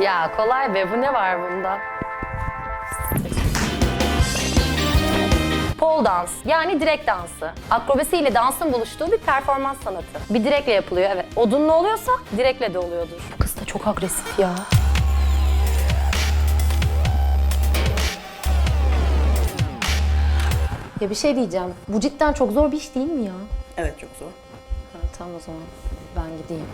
Ya kolay be bu ne var bunda? Pole dans yani direk dansı. Akrobasi ile dansın buluştuğu bir performans sanatı. Bir direkle yapılıyor evet. Odunlu oluyorsa direkle de oluyordur. Bu kız da çok agresif ya. Ya bir şey diyeceğim. Bu cidden çok zor bir iş değil mi ya? Evet çok zor. Ha, tamam o zaman ben gideyim.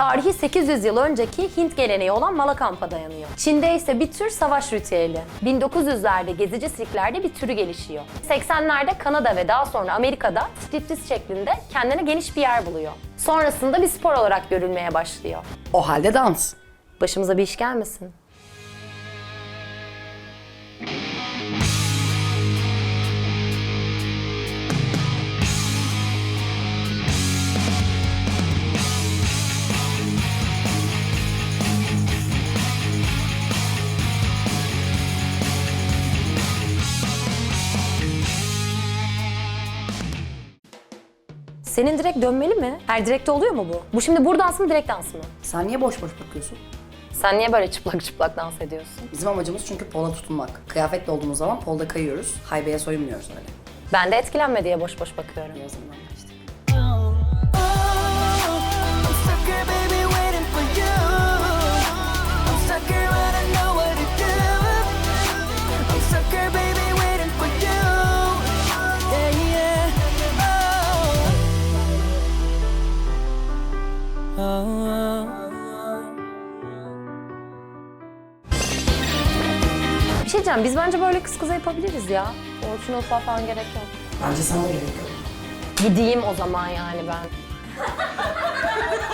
Tarihi 800 yıl önceki Hint geleneği olan Malakamp'a dayanıyor. Çin'de ise bir tür savaş ritüeli. 1900'lerde gezici sirklerde bir türü gelişiyor. 80'lerde Kanada ve daha sonra Amerika'da striptiz şeklinde kendine geniş bir yer buluyor. Sonrasında bir spor olarak görülmeye başlıyor. O halde dans. Başımıza bir iş gelmesin. Senin direkt dönmeli mi? Her direkte oluyor mu bu? Bu şimdi buradansı mı direkt dans mı? Sen niye boş boş bakıyorsun? Sen niye böyle çıplak çıplak dans ediyorsun? Bizim amacımız çünkü pola tutunmak. Kıyafetle olduğumuz zaman polda kayıyoruz. Haybeye soyunmuyoruz öyle. Ben de etkilenme diye boş boş bakıyorum. Azından şey diyeceğim, biz bence böyle kız kıza yapabiliriz ya. Orçun Ofa falan gerek yok. Bence sana gerek yok. Gideyim o zaman yani ben.